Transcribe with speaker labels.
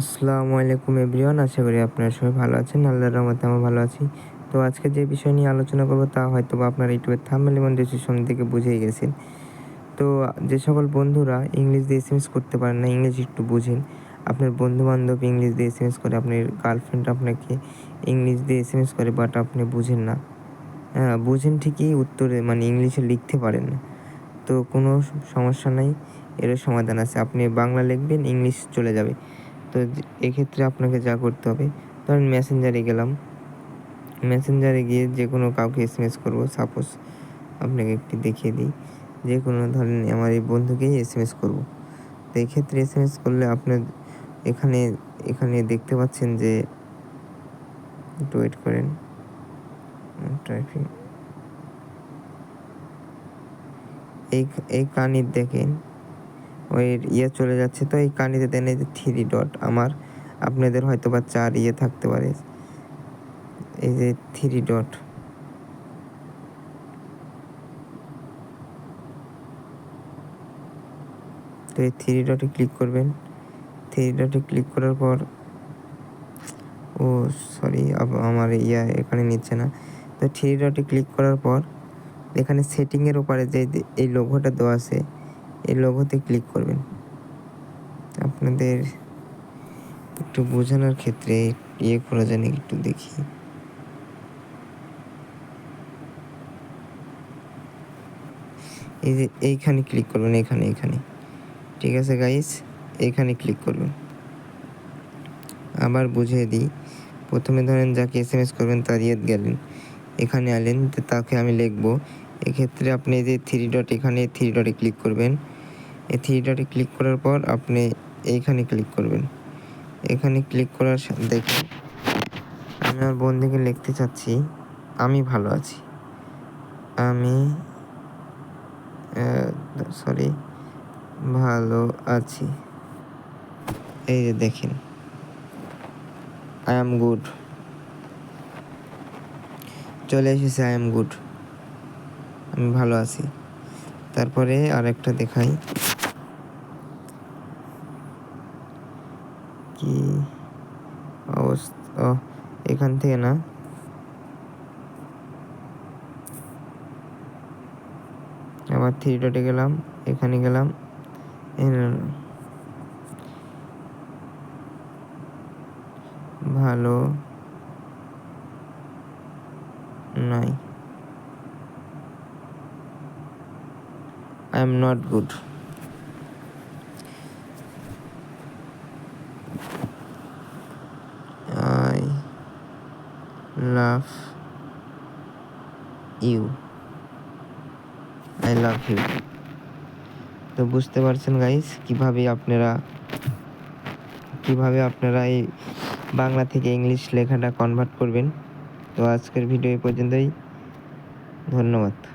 Speaker 1: আসসালামু আলাইকুম এভরিওয়ান, আশা করি আপনারা সবাই ভালো আছেন। আল্লাহর রহমতে আমি ভালো আছি। তো আজকে যে বিষয় নিয়ে আলোচনা করব তা হয়তো বা আপনারা ইউটিউবের থাম্বনেল এবং ডিসক্রিপশন থেকে বুঝেই গেছেন। তো যে সকল বন্ধুরা ইংলিশ দিয়ে এসএমএস করতে পারেন না, ইংলিশ একটু বুঝেন। আপনার বন্ধু বান্ধব ইংলিশ দিয়ে এসএমএস করে, আপনার গার্লফ্রেন্ড আপনাকে ইংলিশ দিয়ে এসএমএস করে বাট আপনি বুঝেন না। হ্যাঁ বুঝেন ঠিকই উত্তরে মানে ইংলিশে লিখতে পারেন না। তো কোনো সমস্যা নাই, এরও সমাধান আছে। আপনি বাংলা লিখবেন, ইংলিশ চলে যাবে। তো এক্ষেত্রে আপনাকে যা করতে হবে, ধরেন মেসেঞ্জারে গেলাম। মেসেঞ্জারে গিয়ে যে কোনো কাউকে এস এম এস করব। সাপোজ আপনাকে একটি দেখিয়ে দিই। যে কোনো ধরেন আমার এই বন্ধুকেই এস এম এস করব। তো এক্ষেত্রে এস এম এস করলে আপনার এখানে এখানে দেখতে পাচ্ছেন যে, একটু ওয়েট করেন। ট্রাফিক এই এই কানির দেখেন। ওই ইয়ে চলে যাচ্ছে। তো এই কানিতে দেন এই যে থ্রি ডট আমার, আপনাদের হয়তো বা চার ইয়ে থাকতে পারে। এই যে থ্রি ডট তো এই থ্রি ডটে ক্লিক করবেন। থ্রি ডটে ক্লিক করার পর, ও সরি আমার ইয়া এখানে নিচ্ছে না। তো থ্রি ডটে ক্লিক করার পর, এখানে সেটিংয়ের ওপারে যে এই লোগোটা দেওয়া আছে এই লোগোতে ক্লিক করবেন। আপনাদের একটু বোঝানোর ক্ষেত্রে ইয়ে করা যায় নাকি একটু দেখি। এই যে এইখানে ক্লিক করবেন, এখানে এখানে। ঠিক আছে গাইস এইখানে ক্লিক করবেন। আবার বুঝিয়ে দিই। প্রথমে ধরেন যাকে এস এম এস করবেন তার ইয়ে গেলেন। এখানে আলেন তাকে আমি লিখব। এক্ষেত্রে আপনি যে থ্রি ডট এখানে থ্রি ডটে ক্লিক করবেন। এই ডটে ক্লিক করার পর আপনি এইখানে ক্লিক করবেন। এখানে ক্লিক করার দেখে আমি আমার বন্ধুকে লিখতে চাচ্ছি, আমি ভালো আছি। আমি সরি, ভালো আছি। এই যে দেখেন আই এম গুড চলে এসেছে আই এম গুড আমি ভালো আছি। তারপরে আরেকটা দেখাই। কি অবস্থা? এখান থেকে না? আবার থ্রি ডটে গেলাম, এখানে গেলাম ভালো নাই। I am not good I love you. I love you. তো বুঝতে পারছেন গাইস, কীভাবে আপনারা কীভাবে আপনারা এই বাংলা থেকে ইংলিশ লেখাটা কনভার্ট করবেন। তো আজকের ভিডিও এই পর্যন্তই। ধন্যবাদ।